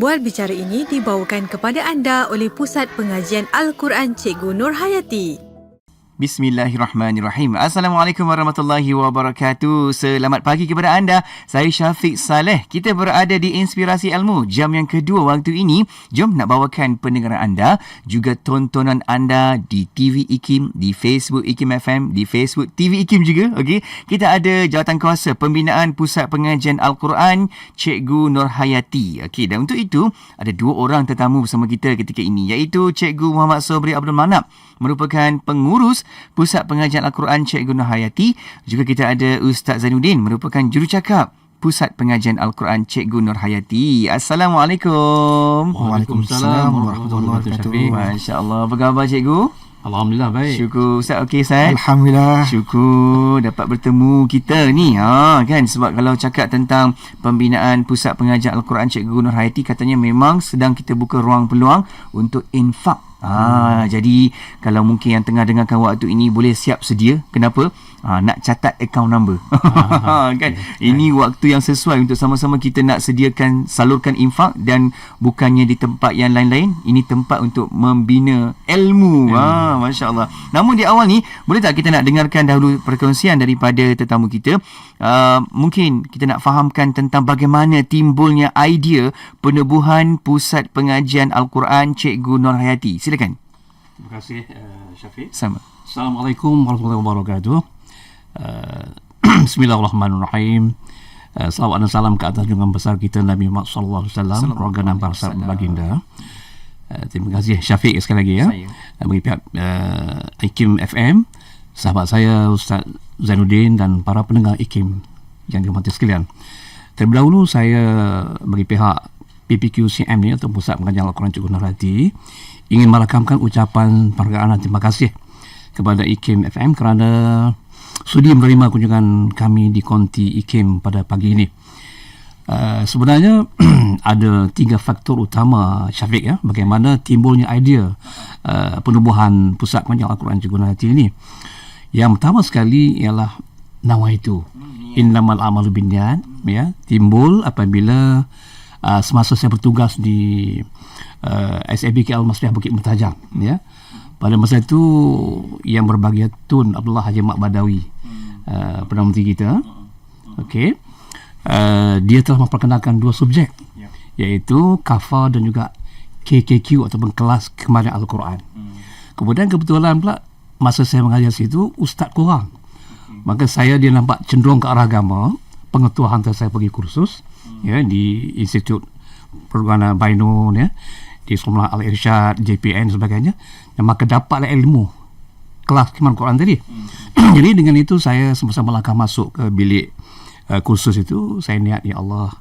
Bual bicara ini dibawakan kepada anda oleh Pusat Pengajian Al-Quran Cikgu Nur Hayati. Bismillahirrahmanirrahim. Assalamualaikum warahmatullahi wabarakatuh. Selamat pagi kepada anda. Saya Syafiq Saleh. Kita berada di Inspirasi Ilmu. Jam yang kedua waktu ini. Jom nak bawakan pendengaran anda. Juga tontonan anda di TV IKIM, di Facebook IKIM FM, di Facebook TV IKIM juga. Okay? Kita ada jawatan kuasa pembinaan Pusat Pengajian Al-Quran Cikgu Nur Hayati. Okay, dan untuk itu, ada dua orang tetamu bersama kita ketika ini. Iaitu Cikgu Muhammad Sobri Abdul Manap merupakan pengurus Pusat Pengajian Al-Quran Cikgu Nur Hayati. Juga kita ada Ustaz Zainuddin merupakan jurucakap Pusat Pengajian Al-Quran Cikgu Nur Hayati. Assalamualaikum. Waalaikumsalam warahmatullahi wabarakatuh. Masya Allah. Apa khabar Cikgu? Alhamdulillah baik. Syukur Ustaz okey Ustaz. Alhamdulillah. Syukur dapat bertemu kita ni ha kan sebab kalau cakap tentang pembinaan Pusat Pengajian Al-Quran Cikgu Nur Hayati katanya memang sedang kita buka ruang peluang untuk infak Ah, hmm. jadi kalau mungkin yang tengah dengarkan waktu ini boleh siap sedia. Kenapa? Ah, nak catat account number. Ah, kan? Okay. Ini waktu yang sesuai untuk sama-sama kita nak sediakan salurkan infak dan bukannya di tempat yang lain-lain. Ini tempat untuk membina ilmu. Hmm. Ah, masya-Allah. Namun di awal ni boleh tak kita nak dengarkan dahulu perkongsian daripada tetamu kita? Uh, mungkin kita nak fahamkan tentang bagaimana timbulnya idea penubuhan pusat pengajian Al-Quran Cikgu Nur Hayati silakan. Terima kasih uh, Syafiq. Sama. Assalamualaikum warahmatullahi wabarakatuh. Uh, Bismillahirrahmanirrahim. Uh, salawat dan salam ke atas junjungan besar kita Nabi Muhammad sallallahu alaihi wasallam, keluarga dan sahabat baginda. Uh, terima kasih Syafiq sekali lagi ya. Uh, bagi pihak uh, IKIM FM, sahabat saya Ustaz Zainuddin dan para pendengar IKIM yang dihormati sekalian. Terlebih dahulu saya bagi pihak PPQCM ni atau Pusat Pengajian Al-Quran Cikgu Narati ingin merakamkan ucapan penghargaan dan terima kasih kepada IKIM FM kerana sudi menerima kunjungan kami di konti IKIM pada pagi ini. Uh, sebenarnya ada tiga faktor utama Syafiq ya bagaimana timbulnya idea uh, penubuhan pusat pengajian Al-Quran Cikgu Narati ini. Yang pertama sekali ialah nawa itu. Innamal amalu binniyat ya timbul apabila uh, semasa saya bertugas di uh, SABK Al-Masriah Bukit Mertajam ya pada masa itu yang berbahagia Tun Abdullah Haji Mak Badawi uh, Perdana Menteri kita. Okey. Uh, dia telah memperkenalkan dua subjek. Iaitu kafa dan juga KKQ ataupun kelas kemarin Al-Quran. Kemudian kebetulan pula masa saya mengajar situ ustaz kurang. Maka saya dia nampak cenderung ke arah agama. Pengetua hantar saya pergi kursus ya di Institut Perguruan Bainu ya di Sekolah Al Irsyad JPN dan sebagainya. Dan maka dapatlah ilmu kelas Quran Quran tadi. Hmm. jadi dengan itu saya semasa melangkah masuk ke bilik uh, kursus itu. Saya niat ya Allah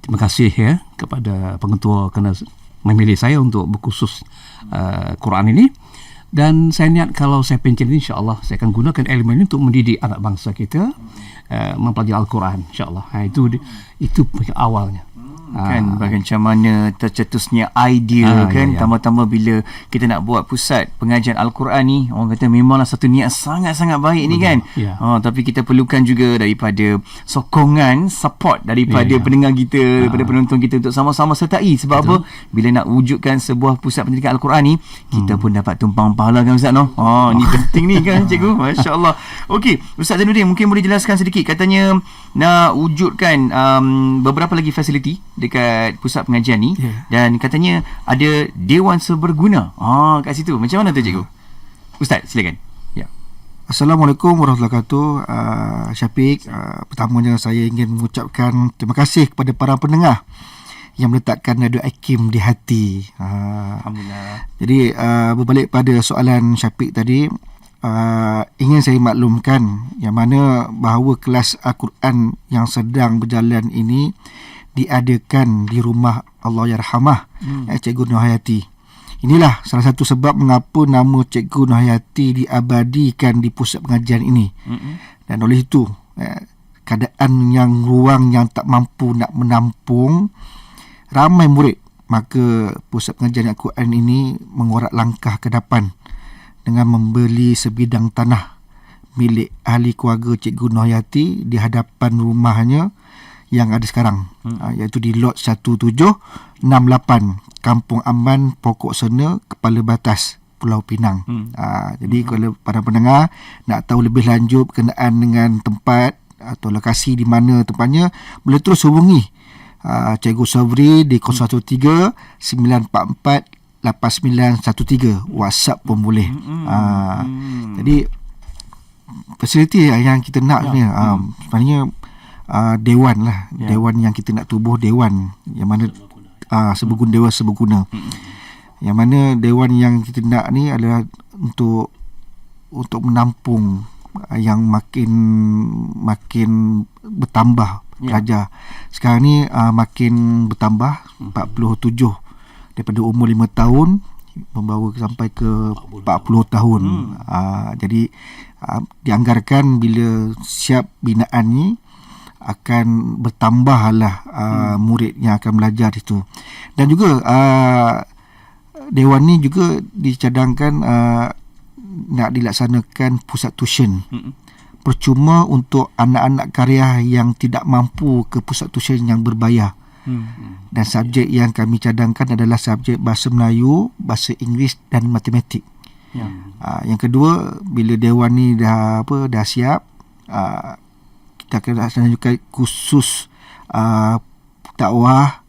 terima kasih ya kepada pengetua kerana memilih saya untuk berkursus uh, Quran ini. Dan saya niat kalau saya pencet ini insyaAllah saya akan gunakan ilmu ini untuk mendidik anak bangsa kita uh, mempelajari Al-Quran insyaAllah. Ha, itu itu awalnya kan ha. macam mana tercetusnya idea ha, kan ya, ya. tambah-tambah bila kita nak buat pusat pengajian al-Quran ni orang kata memanglah satu niat sangat-sangat baik Betul. ni kan ya. ha, tapi kita perlukan juga daripada sokongan support daripada ya, ya. pendengar kita ha. daripada penonton kita untuk sama-sama sertai sebab Betul. apa bila nak wujudkan sebuah pusat pendidikan al-Quran ni kita hmm. pun dapat tumpang pahala kan ustaz no ha ni penting ni kan cikgu masya-Allah okey ustaz Zainuddin mungkin boleh jelaskan sedikit katanya nak wujudkan um, beberapa lagi fasiliti dekat pusat pengajian ni yeah. dan katanya ada dewan seberguna. Ah kat situ. Macam mana tu cikgu? Ustaz, silakan. Ya. Assalamualaikum warahmatullahi wabarakatuh. Uh, Syafiq, uh, pertamanya saya ingin mengucapkan terima kasih kepada para pendengar yang meletakkan Radio Akim di hati. Uh, Alhamdulillah. Jadi uh, berbalik pada soalan Syafiq tadi, uh, ingin saya maklumkan yang mana bahawa kelas Al-Quran yang sedang berjalan ini diadakan di rumah Allah Yarhamah hmm. eh, Cikgu Nur Hayati. Inilah salah satu sebab mengapa nama Cikgu Nur Hayati diabadikan di pusat pengajian ini. Hmm. Dan oleh itu, eh, keadaan yang ruang yang tak mampu nak menampung ramai murid, maka pusat pengajian Al-Quran ini mengorak langkah ke depan dengan membeli sebidang tanah milik ahli keluarga Cikgu Nur Hayati di hadapan rumahnya yang ada sekarang hmm. uh, iaitu di lot 1768 Kampung Aman Pokok Sena Kepala Batas Pulau Pinang. Hmm. Uh, jadi hmm. kalau para pendengar nak tahu lebih lanjut berkenaan dengan tempat atau lokasi di mana tempatnya boleh terus hubungi uh, Cikgu Sabri di 013 944 8913 WhatsApp pun boleh. Hmm. Uh, hmm. Jadi fasiliti yang kita nak ya. ni uh, sebenarnya uh, dewan lah ya. dewan yang kita nak tubuh dewan yang mana uh, sebeguna dewan sebeguna. Hmm. Yang mana dewan yang kita nak ni adalah untuk untuk menampung yang makin makin bertambah ya. pelajar. Sekarang ni uh, makin bertambah 47 daripada umur 5 tahun membawa sampai ke 40 tahun. Hmm. Uh, jadi uh, dianggarkan bila siap binaan ni akan bertambahlah uh, hmm. murid yang akan belajar itu. Dan juga uh, dewan ni juga dicadangkan uh, nak dilaksanakan pusat tuition. Hmm. Percuma untuk anak-anak karya yang tidak mampu ke pusat tuition yang berbayar. Hmm. Dan subjek yang kami cadangkan adalah subjek bahasa Melayu, bahasa Inggeris dan matematik. Ya. Uh, yang kedua, bila dewan ni dah apa dah siap, uh, kita akan laksanakan khusus uh, dakwah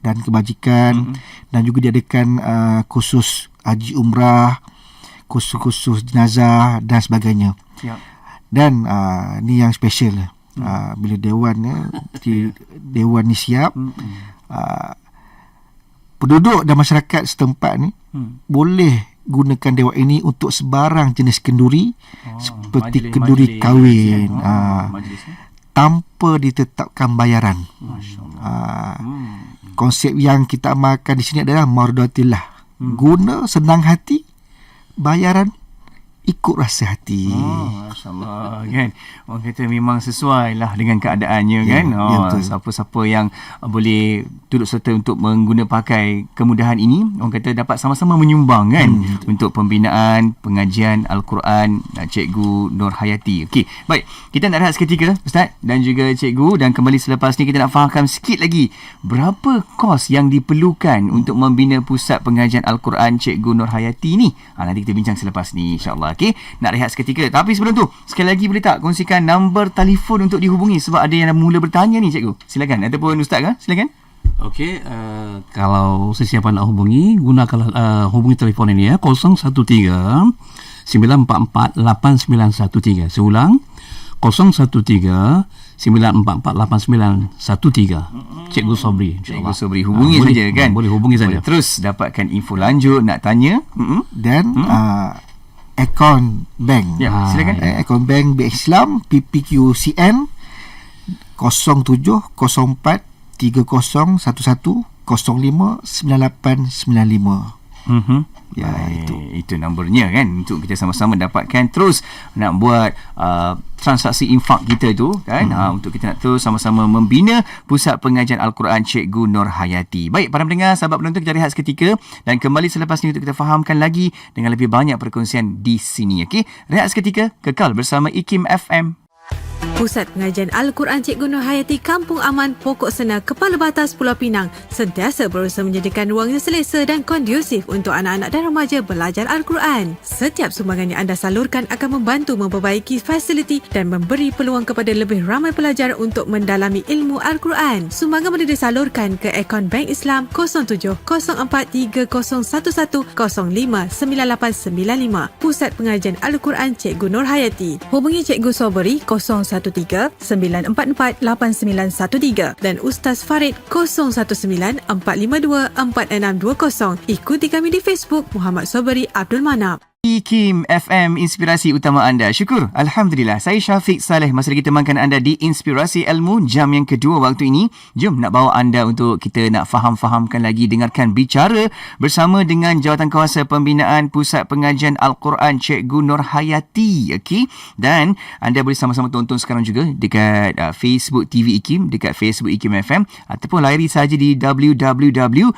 dan kebajikan hmm. dan juga diadakan uh, khusus haji umrah, khusus-khusus jenazah dan sebagainya. Ya. Dan uh, ni yang special. Hmm. Uh, bila dewan ya, di dewan ni siap hmm. uh, penduduk dan masyarakat setempat ni hmm. boleh gunakan dewan ini untuk sebarang jenis kenduri oh, seperti majlis, kenduri majlis, kahwin majlis, uh, majlis, eh? tanpa ditetapkan bayaran. Uh, hmm. Konsep yang kita amalkan di sini adalah mardatillah. Hmm. Guna senang hati bayaran ikut rasa hati. Oh, Masya-Allah kan. Orang kata memang sesuai lah dengan keadaannya ya, kan. Oh, ya, siapa-siapa yang boleh turut serta untuk mengguna pakai kemudahan ini, orang kata dapat sama-sama menyumbang kan hmm, untuk pembinaan pengajian Al-Quran Cikgu Nur Hayati. Okey, baik. Kita nak rehat seketika Ustaz dan juga Cikgu dan kembali selepas ni kita nak fahamkan sikit lagi berapa kos yang diperlukan hmm. untuk membina pusat pengajian Al-Quran Cikgu Nur Hayati ni. Ha, nanti kita bincang selepas ni insya-Allah. Okey, nak rehat seketika. Tapi sebelum tu, sekali lagi boleh tak kongsikan nombor telefon untuk dihubungi sebab ada yang mula bertanya ni cikgu. Silakan ataupun ustaz kan? Silakan. Okey, uh, kalau sesiapa nak hubungi, gunakan uh, hubungi telefon ini ya 013 944 8913. Seulang 013 9448913 Cikgu Sobri Cikgu Sobri hubungi ha, saja kan boleh hubungi saja terus dapatkan info lanjut nak tanya mm-hmm. dan mm-hmm. Uh, akaun bank. Ya, ha, silakan. Akaun bank BX Islam PPQCN 0704 3011 059895. Mhm. Ya Baik, itu itu nombornya kan untuk kita sama-sama dapatkan terus nak buat uh, transaksi infak kita tu kan hmm. uh, untuk kita nak terus sama-sama membina pusat pengajian al-Quran Cikgu Nur Hayati. Baik para pendengar sahabat penonton kita rehat seketika dan kembali selepas ini untuk kita fahamkan lagi dengan lebih banyak perkongsian di sini okey. Rehat seketika kekal bersama IKIM FM. Pusat Pengajian Al-Quran Cikgu Nur Hayati Kampung Aman Pokok Sena Kepala Batas Pulau Pinang sentiasa berusaha menyediakan ruang yang selesa dan kondusif untuk anak-anak dan remaja belajar Al-Quran. Setiap sumbangan yang anda salurkan akan membantu memperbaiki fasiliti dan memberi peluang kepada lebih ramai pelajar untuk mendalami ilmu Al-Quran. Sumbangan boleh disalurkan ke akaun Bank Islam 07043011059895. Pusat Pengajian Al-Quran Cikgu Nur Hayati. Hubungi Cikgu Soberi 01 0113-944-8913 dan Ustaz Farid 019-452-4620. Ikuti kami di Facebook Muhammad Soberi Abdul Manap. Kim FM Inspirasi Utama Anda. Syukur. Alhamdulillah. Saya Syafiq Saleh. Masih lagi temankan anda di Inspirasi Ilmu jam yang kedua waktu ini. Jom nak bawa anda untuk kita nak faham-fahamkan lagi. Dengarkan bicara bersama dengan Jawatan Kuasa Pembinaan Pusat Pengajian Al-Quran Cikgu Nur Hayati. Okay? Dan anda boleh sama-sama tonton sekarang juga dekat uh, Facebook TV IKIM, dekat Facebook IKIM FM ataupun layari saja di www.tvikim.my.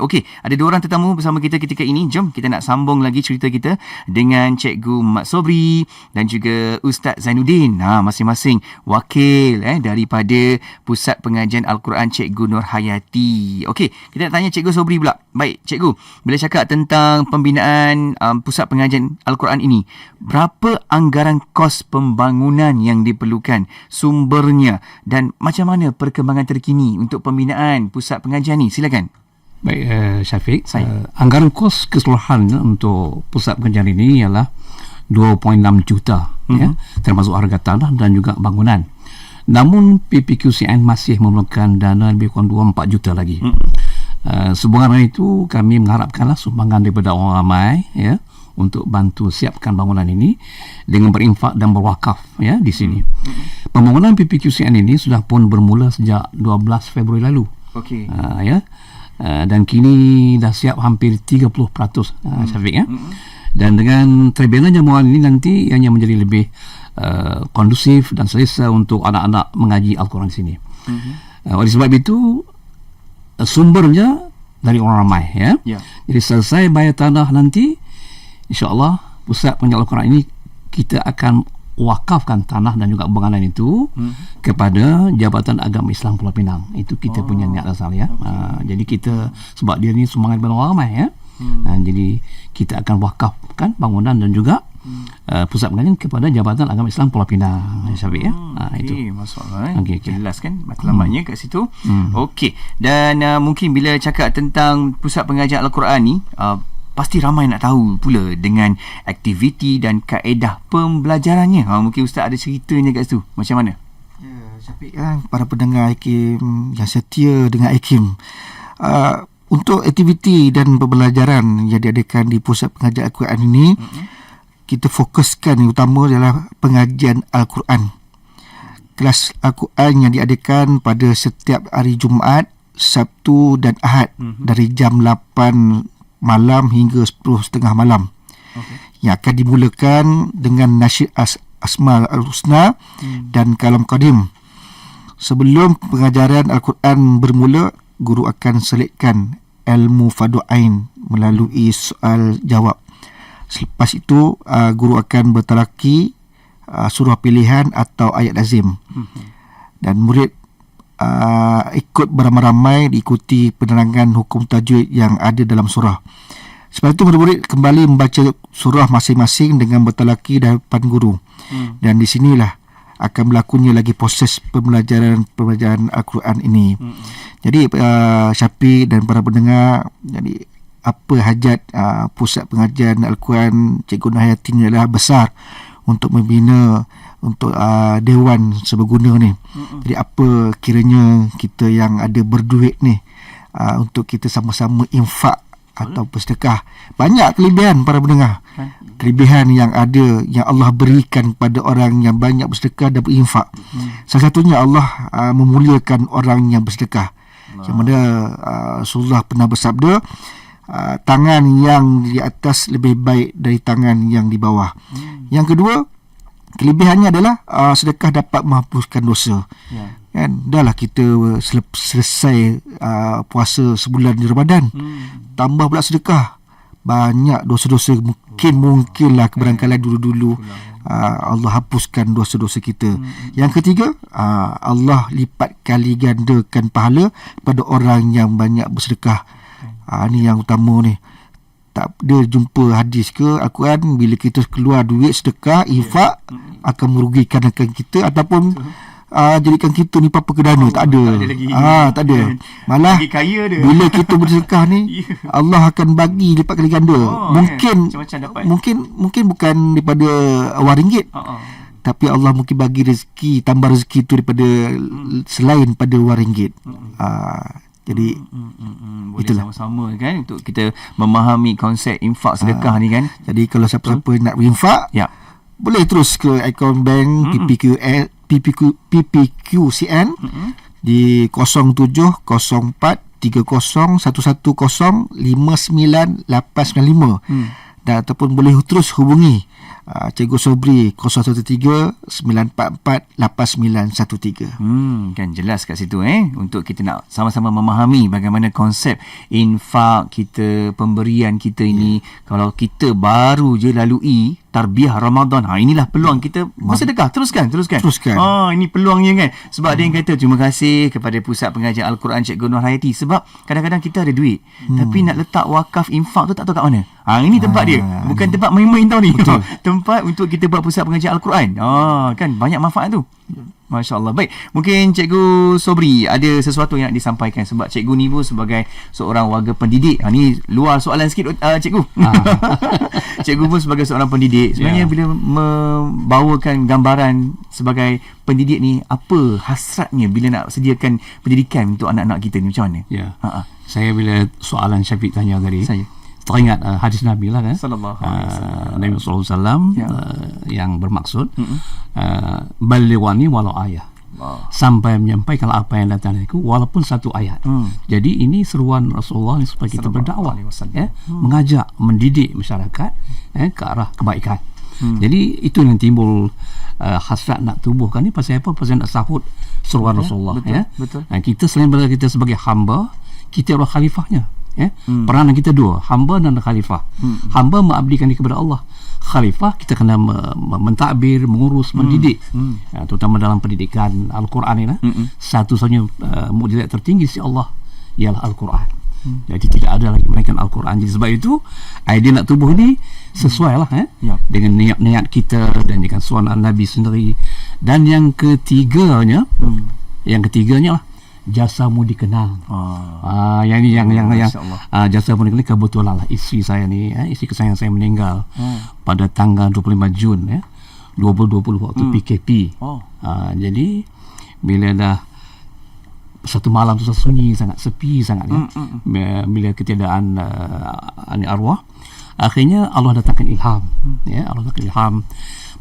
Okay, ada dua orang tetamu bersama kita seketika ini jom kita nak sambung lagi cerita kita dengan Cikgu Mat Sobri dan juga Ustaz Zainuddin. Ha masing-masing wakil eh daripada Pusat Pengajian Al-Quran Cikgu Nur Hayati. Okey, kita nak tanya Cikgu Sobri pula. Baik, Cikgu, bila cakap tentang pembinaan um, Pusat Pengajian Al-Quran ini, berapa anggaran kos pembangunan yang diperlukan, sumbernya dan macam mana perkembangan terkini untuk pembinaan Pusat Pengajian ni? Silakan. Baik, uh, Syafiq. Saya. Uh, anggaran kos keseluruhan ya, untuk pusat pengajian ini ialah 2.6 juta mm-hmm. ya, termasuk harga tanah dan juga bangunan. Namun PPQCN masih memerlukan dana lebih kurang 2-4 juta lagi. Mm-hmm. Uh, sehubungan dengan itu kami mengharapkanlah sumbangan daripada orang ramai ya untuk bantu siapkan bangunan ini dengan berinfak dan berwakaf ya di sini. Mm-hmm. Pembangunan PPQCN ini sudah pun bermula sejak 12 Februari lalu. Okey. Uh, ya. Uh, dan kini dah siap hampir 30% uh, hmm. Syafiq ya. Hmm. Dan dengan terbiana jamuan ini nanti ianya menjadi lebih uh, kondusif dan selesa untuk anak-anak mengaji Al-Quran di sini. Hmm. Uh, oleh sebab itu uh, sumbernya dari orang ramai ya. Ya. Jadi selesai bayar tanah nanti insya-Allah pusat pengajian Al-Quran ini kita akan wakafkan tanah dan juga bangunan itu hmm. kepada Jabatan Agama Islam Pulau Pinang. Itu kita oh. punya niat asal ya. Okay. Uh, jadi kita sebab dia ni daripada orang ramai ya. Hmm. Uh, jadi kita akan wakafkan bangunan dan juga hmm. uh, pusat pengajian kepada Jabatan Agama Islam Pulau Pinang. Hmm. Syafiq ya. Uh, okay. itu. Masalah eh. Okay, okay. Jelas kan matlamatnya hmm. kat situ. Hmm. Okey. Dan uh, mungkin bila cakap tentang pusat pengajian Al-Quran ni uh, pasti ramai nak tahu pula dengan aktiviti dan kaedah pembelajarannya. Ha, mungkin Ustaz ada ceritanya kat situ. Macam mana? Ya, Syafiq kan, para pendengar IKIM yang setia dengan IKIM. Uh, untuk aktiviti dan pembelajaran yang diadakan di Pusat Pengajian Al-Quran ini, mm-hmm. kita fokuskan yang utama adalah pengajian Al-Quran. Kelas Al-Quran yang diadakan pada setiap hari Jumaat, Sabtu dan Ahad mm-hmm. dari jam 8 malam hingga 10.30 malam. Okay. Yang akan dimulakan dengan nasyid As- Asmal Al-Husna hmm. dan Kalam Qadim. Sebelum pengajaran Al-Quran bermula, guru akan selitkan ilmu fadu'ain melalui soal jawab. Selepas itu, uh, guru akan bertalaki uh, surah pilihan atau ayat azim. Hmm. Dan murid uh, ikut beramai-ramai diikuti penerangan hukum tajwid yang ada dalam surah. Sebab itu murid-murid kembali membaca surah masing-masing dengan bertalaki depan guru. Hmm. Dan di sinilah akan berlakunya lagi proses pembelajaran pembelajaran Al-Quran ini. Hmm. Jadi uh, Syafiq dan para pendengar, jadi apa hajat uh, pusat pengajian Al-Quran Cikgu Nahayati ini adalah besar untuk membina untuk uh, dewan seberguna ni. Mm-mm. Jadi apa kiranya kita yang ada berduit ni uh, untuk kita sama-sama infak atau bersedekah. Banyak kelebihan para pendengar. Kelebihan yang ada yang Allah berikan pada orang yang banyak bersedekah dan berinfak. Hmm. Salah satunya Allah uh, memuliakan orang yang bersedekah. Yang mana uh, Rasulullah pernah bersabda uh, tangan yang di atas lebih baik dari tangan yang di bawah. Hmm. Yang kedua kelebihannya adalah uh, sedekah dapat menghapuskan dosa. Ya. Kan dahlah kita selesai uh, puasa sebulan di Ramadan. Hmm. Tambah pula sedekah. Banyak dosa-dosa mungkin mungkinlah keberangkalan dulu-dulu uh, Allah hapuskan dosa-dosa kita. Hmm. Yang ketiga, uh, Allah lipat kali gandakan pahala pada orang yang banyak bersedekah. Ah uh, ni yang utama ni tak dia jumpa hadis ke Al-Quran bila kita keluar duit sedekah infak yeah. akan merugikan akan kita ataupun uh, jadikan kita ni apa-apa kedana oh, tak ada tak ada lagi ah tak ada malah lagi kaya dia. bila kita bersedekah ni yeah. Allah akan bagi lipat kali ganda oh, mungkin yeah. mungkin mungkin bukan daripada wang ringgit uh-uh. tapi Allah mungkin bagi rezeki tambah rezeki tu daripada hmm. selain pada wang ringgit hmm. uh, jadi hmm, hmm, hmm, hmm. boleh itulah. sama-sama kan untuk kita memahami konsep infak sedekah ha. ni kan. Jadi kalau siapa-siapa hmm. nak berinfak, ya. Boleh terus ke akaun bank hmm. PPQL PPQ PPQCN hmm. di 0704 3011105985 hmm. dan ataupun boleh terus hubungi uh, Cikgu Sobri 013 944 8913. Hmm, kan jelas kat situ eh? Untuk kita nak sama-sama memahami bagaimana konsep infak kita, pemberian kita ini. Kalau kita baru je lalui tarbiyah Ramadan. Ha inilah peluang kita bersedekah. Teruskan, teruskan. Teruskan. Ah ini peluangnya kan. Sebab ada yang kata terima kasih kepada Pusat Pengajian Al-Quran Cikgu Nur Hayati sebab kadang-kadang kita ada duit hmm. tapi nak letak wakaf infak tu tak tahu kat mana. Ha ini tempat dia. Bukan tempat main-main tau ni. tempat untuk kita buat Pusat Pengajian Al-Quran. Ah kan banyak manfaat tu. Masya Allah. Baik, mungkin Cikgu Sobri ada sesuatu yang nak disampaikan sebab Cikgu ni pun sebagai seorang warga pendidik. Ha, ni luar soalan sikit uh, Cikgu. cikgu pun sebagai seorang pendidik. Sebenarnya Ya. bila membawakan gambaran sebagai pendidik ni, apa hasratnya bila nak sediakan pendidikan untuk anak-anak kita ni macam mana? Ya. Ha, ha. Saya bila soalan Syafiq tanya tadi, Saya. Teringat uh, hadis Nabi lah kan. Sallallahu alaihi wasallam. Uh, Nabi sallallahu alaihi wasallam Ya. uh, yang bermaksud uh, balighani walau ayat. Allah. sampai menyampaikan apa yang datang dariku walaupun satu ayat. Hmm. Jadi ini seruan Rasulullah ni supaya kita berdakwah ya, mengajak, mendidik masyarakat eh, ke arah kebaikan. Jadi itu yang timbul uh, hasrat nak tubuhkan ni pasal apa? Pasal nak sahut seruan Rasulullah betul, ya. betul. Dan kita selain kita sebagai hamba, kita adalah khalifahnya. Ya? Peranan kita dua, hamba dan khalifah. Hamba mengabdikan diri kepada Allah. Khalifah kita kena me- me- mentadbir, mengurus, mendidik. Ya, terutama dalam pendidikan Al-Quran ini. Mm-mm. Satu-satunya uh, mukjizat tertinggi si Allah ialah Al-Quran. Jadi tidak ada lagi melainkan Al-Quran. Jadi sebab itu idea nak tubuh ni sesuai lah eh? Ya. dengan niat-niat kita dan dengan suara Nabi sendiri. Dan yang ketiganya, yang ketiganya lah jasamu dikenal. Ah. Ah, yang ni yang yang yang ah, jasa pun ini kebetulan lah isteri saya ni, eh, isteri kesayangan saya meninggal Hmm. pada tanggal 25 Jun ya. 2020 waktu PKP. Oh. Ah, jadi bila dah satu malam tu sunyi sangat sepi sangat ya. Hmm, Bila, bila ketiadaan uh, ani arwah akhirnya Allah datangkan ilham Hmm. ya Allah datangkan ilham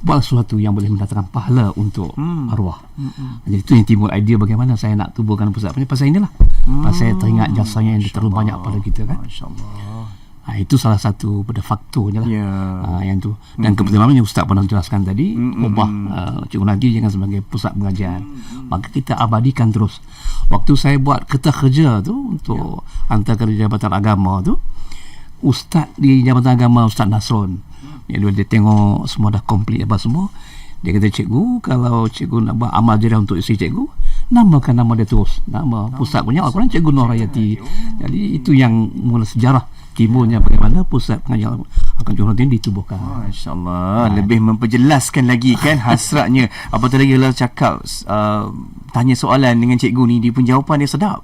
buat sesuatu yang boleh mendatangkan pahala untuk Hmm. arwah. Jadi itu yang timbul idea bagaimana saya nak tubuhkan pusat pengajian pasal inilah. Pasal teringat jasanya yang terlalu banyak pada kita kan. Masya Allah. Ha, itu salah satu pada faktornya lah. Ya. Ha, yang tu. Dan kebetulan yang Ustaz pernah jelaskan tadi, ubah uh, Cikgu Nadi jangan sebagai pusat pengajian. Maka kita abadikan terus. Waktu saya buat kertas kerja tu untuk hantar ke Jabatan Agama tu, Ustaz di Jabatan Agama Ustaz Nasron. Yang dia, tengok semua dah komplit apa semua. Dia kata cikgu kalau cikgu nak buat amal jariah untuk isteri cikgu namakan nama dia terus. Nama pusat punya Al-Quran cikgu Nur Hayati. Jadi itu yang mula sejarah timbulnya bagaimana pusat pengajian Johor ini ditubuhkan. Masya Allah Lebih memperjelaskan lagi kan Hasratnya. Apatah lagi? Kalau cakap uh, Tanya soalan dengan cikgu ni Dia pun jawapan dia sedap.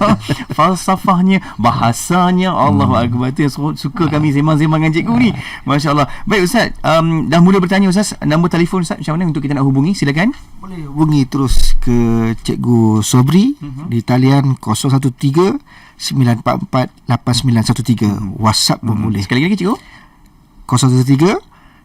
Falsafahnya Bahasanya. Allahu Akbar. Itu yang su- suka kami Zemang-zemang dengan cikgu ni. Masya Allah Baik Ustaz. Um, Dah mula bertanya Ustaz Nombor telefon Ustaz Macam mana untuk kita nak hubungi? Silakan. Boleh hubungi terus ke Cikgu Sobri uh-huh. di talian 013 944 8913. WhatsApp pun boleh. Sekali lagi cikgu 013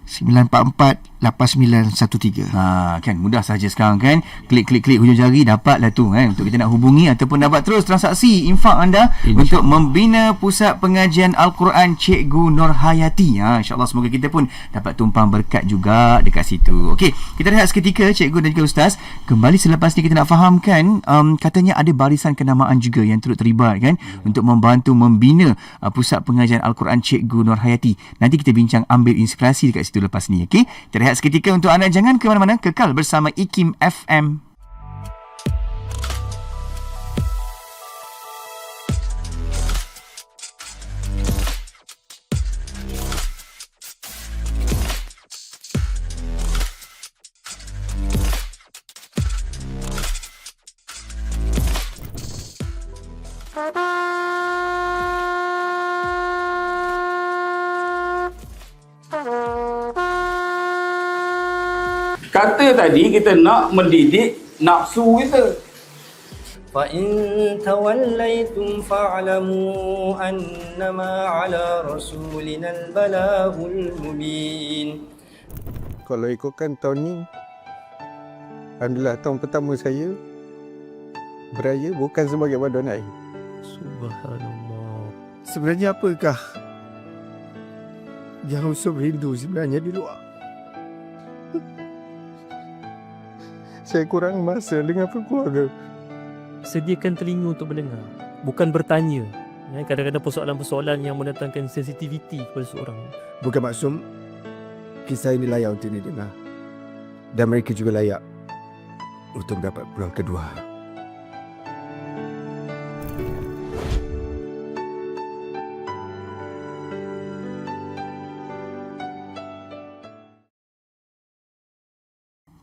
944 8913. Ha kan mudah saja sekarang kan klik-klik-klik hujung jari dapatlah tu kan untuk kita nak hubungi ataupun dapat terus transaksi infak anda InsyaAllah. untuk membina pusat pengajian Al-Quran Cikgu Nur Hayati. Ha insyaallah semoga kita pun dapat tumpang berkat juga dekat situ. Okey, kita rehat seketika cikgu dan juga ustaz. Kembali selepas ni kita nak fahamkan um, katanya ada barisan kenamaan juga yang turut terlibat kan untuk membantu membina uh, pusat pengajian Al-Quran Cikgu Nur Hayati. Nanti kita bincang ambil inspirasi dekat situ lepas ni okey. Kita rehat seketika untuk anda jangan ke mana-mana kekal bersama IKIM FM. Kata tadi kita nak mendidik nafsu kita. فإن توليتم فاعلموا أنما على رسولنا البلاغ المبين Kalau ikutkan tahun ni Alhamdulillah tahun pertama saya Beraya bukan sebagai badan air Subhanallah Sebenarnya apakah Yang usul rindu sebenarnya di luar Saya kurang masa dengan keluarga. Sediakan telinga untuk mendengar, bukan bertanya. Ya, kadang-kadang persoalan-persoalan yang mendatangkan sensitiviti kepada seorang. Bukan maksum kisah ini layak untuk didengar. Dan mereka juga layak untuk mendapat peluang kedua.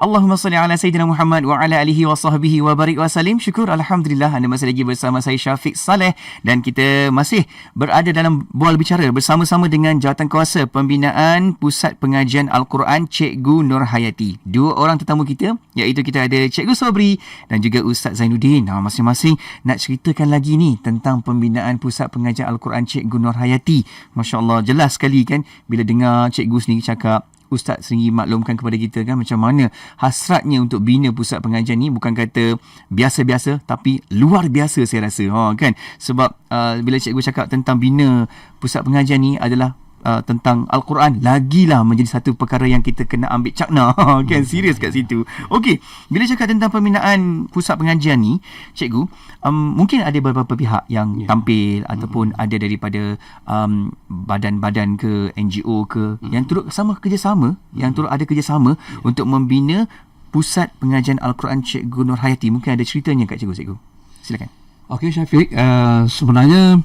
Allahumma salli ala Sayyidina Muhammad wa ala alihi wa sahbihi wa barik wa salim. Syukur Alhamdulillah anda masih lagi bersama saya Syafiq Saleh dan kita masih berada dalam bual bicara bersama-sama dengan Jawatankuasa Pembinaan Pusat Pengajian Al-Quran Cikgu Nur Hayati. Dua orang tetamu kita iaitu kita ada Cikgu Sobri dan juga Ustaz Zainuddin. Ha, masing-masing nak ceritakan lagi ni tentang Pembinaan Pusat Pengajian Al-Quran Cikgu Nur Hayati. Masya Allah jelas sekali kan bila dengar cikgu sendiri cakap Ustaz sendiri maklumkan kepada kita kan macam mana hasratnya untuk bina pusat pengajian ni bukan kata biasa-biasa tapi luar biasa saya rasa ha kan? Sebab uh, bila cikgu cakap tentang bina pusat pengajian ni adalah Uh, tentang Al-Quran lagilah menjadi satu perkara yang kita kena ambil cakna. Kan? Serius kat situ. Okey bila cakap tentang pembinaan pusat pengajian ni cikgu um, mungkin ada beberapa pihak yang yeah. tampil ataupun ada daripada um, badan-badan ke NGO ke yang turut sama kerjasama yang turut ada kerjasama untuk membina pusat pengajian Al-Quran Cikgu Nur Hayati. Mungkin ada ceritanya kat cikgu cikgu? Silakan. Okey Syafiq, uh, sebenarnya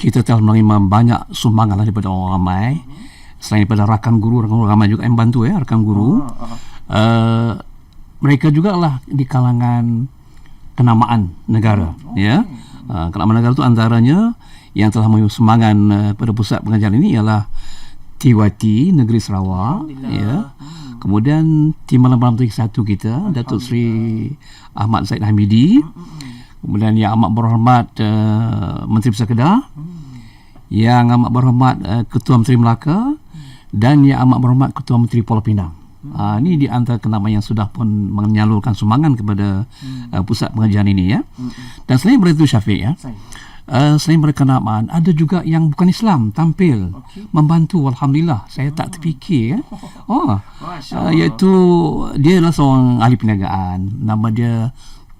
kita telah menerima banyak sumbangan lah daripada orang ramai. Selain daripada rakan guru, rakan guru ramai juga yang bantu ya, rakan guru. Uh, mereka juga lah di kalangan kenamaan negara ya. Uh, kenamaan negara itu antaranya yang telah memberi sumbangan uh, pada pusat pengajian ini ialah TYT Negeri Sarawak ya. Kemudian Tim Malam Malam 1 kita Datuk Seri Ahmad Zaid Hamidi. Kemudian Yang Amat Berhormat uh, Menteri Besar Kedah Yang Amat Berhormat uh, Ketua Menteri Melaka Dan Yang Amat Berhormat Ketua Menteri Pulau Pinang. Uh, Ini di antara kenama yang sudah pun Menyalurkan sumbangan kepada uh, Pusat pengajian ini ya. Dan selain daripada itu Syafiq ya Uh, selain berkenamaan ada juga yang bukan Islam tampil okay. membantu alhamdulillah. Saya tak terfikir ya. Oh uh, iaitu dia adalah seorang ahli perniagaan. Nama dia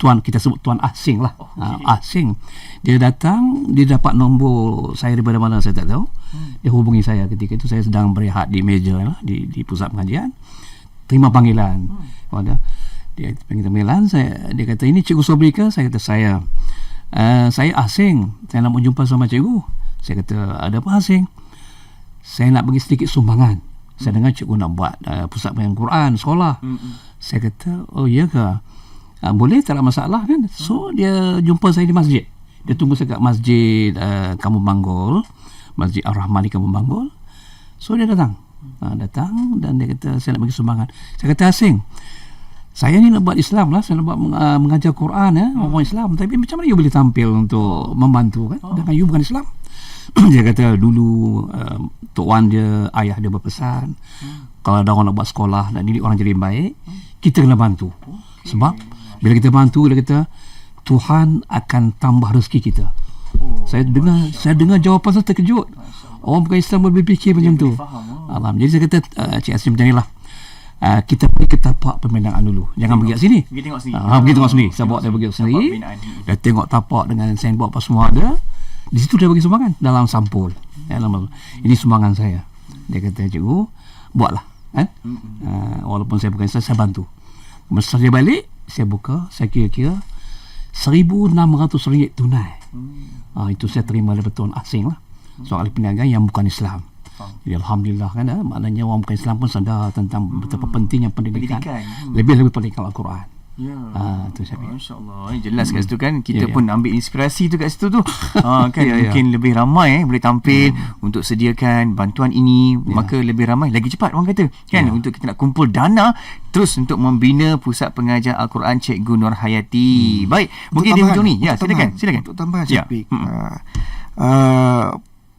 tuan kita sebut tuan asing lah. Oh, okay. uh, asing dia datang dia dapat nombor saya daripada mana saya tak tahu. Hmm. dia hubungi saya ketika itu saya sedang berehat di meja lah, di, di pusat pengajian. Terima panggilan. Hmm. dia panggil panggilan. Saya dia kata ini cikgu Sobri ke saya kata saya uh, saya asing saya nak berjumpa sama cikgu. Saya kata ada apa asing saya nak bagi sedikit sumbangan. Hmm. saya dengar cikgu nak buat uh, pusat pengajian Quran sekolah. Hmm. saya kata oh iya ke uh, boleh tak ada masalah kan? So dia jumpa saya di masjid. Dia tunggu saya kat masjid uh, Kampung Banggol. Masjid Ar-Rahman di Kampung Banggol. So dia datang. Uh, datang dan dia kata saya nak bagi sumbangan. Saya kata asing saya ni nak buat Islam lah. Saya nak buat uh, mengajar Quran ya hmm. orang Islam. Tapi macam mana you boleh tampil untuk membantu kan? Oh. dengan you bukan Islam. Dia kata dulu uh, Tok Wan dia ayah dia berpesan hmm. kalau ada orang nak buat sekolah nak didik orang jadi baik hmm. kita kena bantu. Okay. sebab bila kita bantu dia kata Tuhan akan tambah rezeki kita. Oh, saya dengar Masya saya dengar jawapan saya terkejut. Orang bukan Islam boleh berfikir macam tu. Alam. Jadi saya kata uh, Cik Asri macam inilah. Uh, kita pergi ke tapak pembinaan dulu. Jangan pergi kat sini. Pergi tengok sini. Ha, pergi tengok sini. Saya bawa dia pergi sini. Dia tengok tapak dengan sandboard apa semua ada. Di situ dia bagi sumbangan dalam sampul. Dalam, ini sumbangan saya. Dia kata, cikgu, buatlah. Eh? Uh, walaupun saya bukan Islam, saya bantu. Masa dia balik, saya buka saya kira-kira RM1,600 tunai hmm. ha, itu saya terima daripada tuan asing lah soal ahli perniagaan yang bukan Islam jadi Alhamdulillah kan eh? maknanya orang bukan Islam pun sedar tentang hmm. betapa pentingnya pendidikan, pendidikan. Hmm. lebih-lebih pendidikan Al-Quran Ya. Ha, tu saya Masya-Allah. Jelas kat situ kan kita yeah, ya. pun yeah. ambil inspirasi tu kat situ tu. ha, kan yeah, ya. mungkin yeah. lebih ramai eh boleh tampil mm. untuk sediakan bantuan ini yeah. maka lebih ramai lagi cepat orang kata kan yeah. untuk kita nak kumpul dana terus untuk membina pusat pengajar Al-Quran Cikgu Nur Hayati. Hmm. Baik, mungkin di hujung ni. Ya, silakan, silakan. Untuk tambahan ya. Hmm. Uh, uh,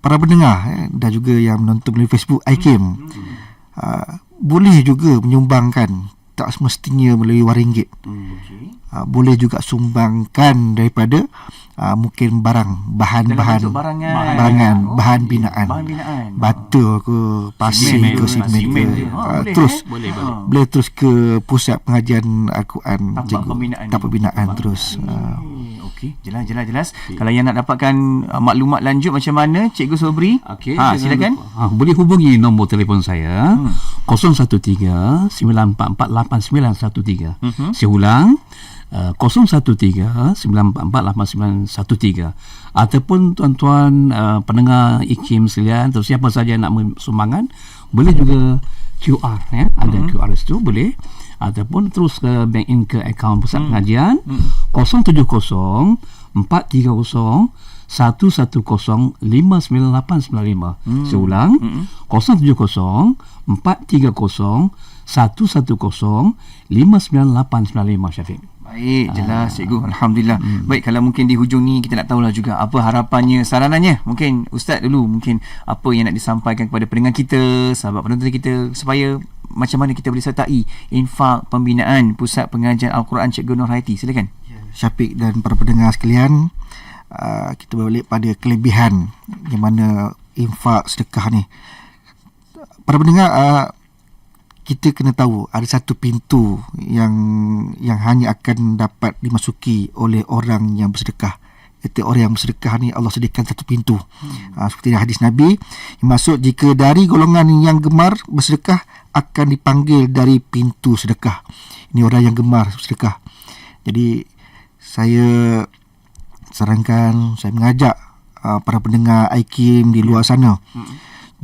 para pendengar eh, dan juga yang menonton melalui Facebook iKim hmm. uh, boleh juga menyumbangkan tak semestinya melalui wang ringgit. Hmm, okay. uh, boleh juga sumbangkan daripada uh, mungkin barang bahan-bahan barangan. barangan Oh, bahan binaan Bahan binaan. batu ke pasir Simen ke simen ke ke. Ha, Ah, boleh, terus eh? Boleh, boleh. boleh terus ke pusat pengajian Al-Quran cikgu. pembinaan ni. tapak binaan terus Ah. Okey, jelas jelas jelas. Kalau yang nak dapatkan uh, maklumat lanjut macam mana Cikgu Sobri? Okey, ha, silakan. lupa. Ha, boleh hubungi nombor telefon saya hmm. 013 944 8913. Mhm. Saya ulang uh, 013 944 8913 ataupun tuan-tuan uh, pendengar IKIM sekalian atau siapa saja yang nak sumbangan boleh juga QR ya ada Mhm. QR itu boleh ataupun terus ke bank in ke akaun pusat Mhm. pengajian 070 430 110 59895. Hmm. Saya ulang 070 430 110 59895 Syafiq. Baik, jelas cikgu. Alhamdulillah. Hmm. Baik, kalau mungkin di hujung ni kita nak tahulah juga apa harapannya, saranannya. Mungkin ustaz dulu mungkin apa yang nak disampaikan kepada pendengar kita, sahabat penonton kita supaya macam mana kita boleh sertai infak pembinaan pusat pengajian Al-Quran Cikgu Nur Hayati. Silakan. Syafiq dan para pendengar sekalian uh, kita berbalik pada kelebihan yang mana infak sedekah ni para pendengar uh, kita kena tahu ada satu pintu yang yang hanya akan dapat dimasuki oleh orang yang bersedekah. Kata orang yang bersedekah ni Allah sediakan satu pintu. Hmm. uh, seperti hadis Nabi yang maksud jika dari golongan yang gemar bersedekah akan dipanggil dari pintu sedekah. Ini orang yang gemar bersedekah. Jadi saya sarankan saya mengajak uh, para pendengar IKIM di luar sana.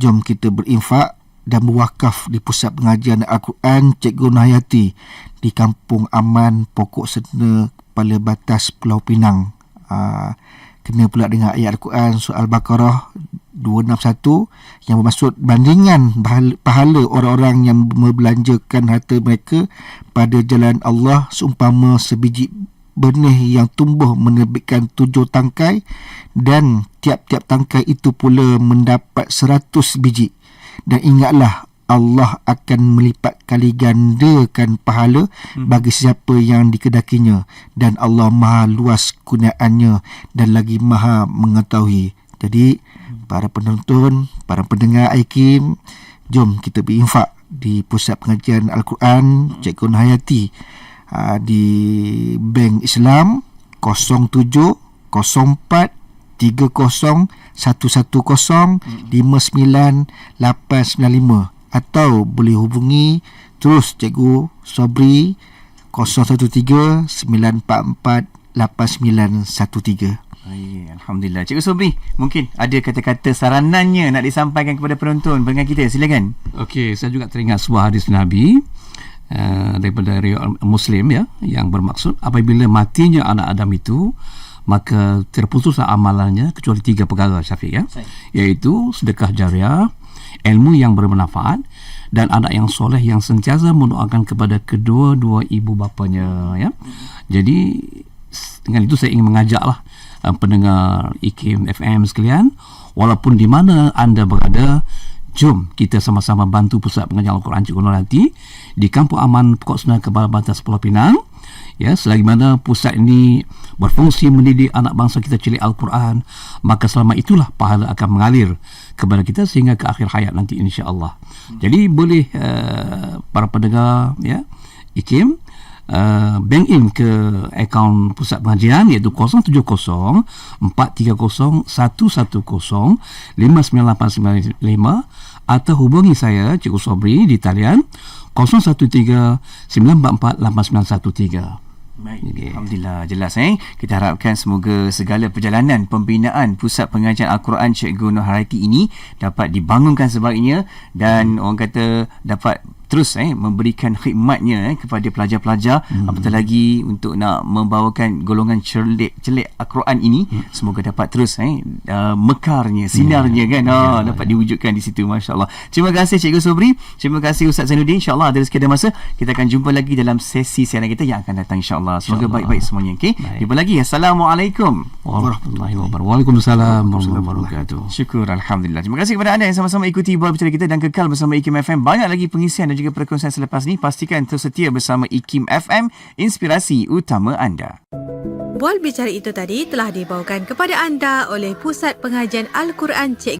Jom kita berinfak dan berwakaf di pusat pengajian Al-Quran Cikgu Nahayati di Kampung Aman Pokok Sena Kepala Batas Pulau Pinang. Uh, kena pula dengan ayat Al-Quran surah Al-Baqarah 261 yang bermaksud bandingan pahala orang-orang yang membelanjakan harta mereka pada jalan Allah seumpama sebiji benih yang tumbuh menerbitkan tujuh tangkai dan tiap-tiap tangkai itu pula mendapat seratus biji dan ingatlah Allah akan melipat kali gandakan pahala bagi siapa yang dikedakinya. Dan Allah maha luas kurniaannya dan lagi maha mengetahui. Jadi para penonton para pendengar IKIM jom kita berinfak di pusat pengajian Al-Quran Cikgu Nahayati uh, di Bank Islam 07 04 30 110 59895 atau boleh hubungi terus Cikgu Sobri 013 944 8913 Baik, Alhamdulillah. Cikgu Sobri, mungkin ada kata-kata saranannya nak disampaikan kepada penonton, pendengar kita. Silakan. Okey, saya juga teringat sebuah hadis Nabi uh, daripada riwayat Muslim ya yang bermaksud apabila matinya anak Adam itu maka terputuslah amalannya kecuali tiga perkara Syafiq ya. Iaitu sedekah jariah ilmu yang bermanfaat dan anak yang soleh yang sentiasa mendoakan kepada kedua-dua ibu bapanya ya. Jadi dengan itu saya ingin mengajaklah uh, pendengar IKIM FM sekalian walaupun di mana anda berada Jom kita sama-sama bantu Pusat Pengajian Al-Quran Cikgu Nur di Kampung Aman Pokok Senar Kepala Batas Pulau Pinang. Ya, selagi mana pusat ini berfungsi mendidik anak bangsa kita cilik Al-Quran, maka selama itulah pahala akan mengalir kepada kita sehingga ke akhir hayat nanti insya-Allah. Jadi boleh uh, para pendengar ya, IKIM uh, bank in ke akaun pusat pengajian iaitu 070 430 110 59895 atau hubungi saya Cikgu Sobri di talian 013 944 8913 Baik. Alhamdulillah jelas eh. Kita harapkan semoga segala perjalanan pembinaan Pusat Pengajian Al-Quran Cikgu Nur Harati ini dapat dibangunkan sebaiknya dan orang kata dapat terus eh memberikan khidmatnya eh kepada pelajar-pelajar hmm. apatah lagi untuk nak membawakan golongan celik celik Al-Quran ini hmm. semoga dapat terus eh uh, mekarnya sinarnya Ya, kan ya, ha, ya, dapat diwujudkan di situ masya-Allah. Terima kasih Cikgu Sobri, terima kasih Ustaz Zainuddin. Insya-Allah ada rezeki ada masa kita akan jumpa lagi dalam sesi siaran kita yang akan datang insya-Allah. Semoga InsyaAllah. baik-baik semuanya okey. Jumpa lagi. Assalamualaikum. warahmatullahi wabarakatuh. Waalaikumsalam warahmatullahi wabarakatuh. Syukur Alhamdulillah Terima kasih kepada anda yang sama-sama ikuti buah bicara kita Dan kekal bersama IKIM FM Banyak lagi pengisian dan juga perkongsian selepas ni Pastikan terus setia bersama IKIM FM Inspirasi utama anda. Bual bicara itu tadi telah dibawakan kepada anda oleh Pusat Pengajian Al-Quran Cik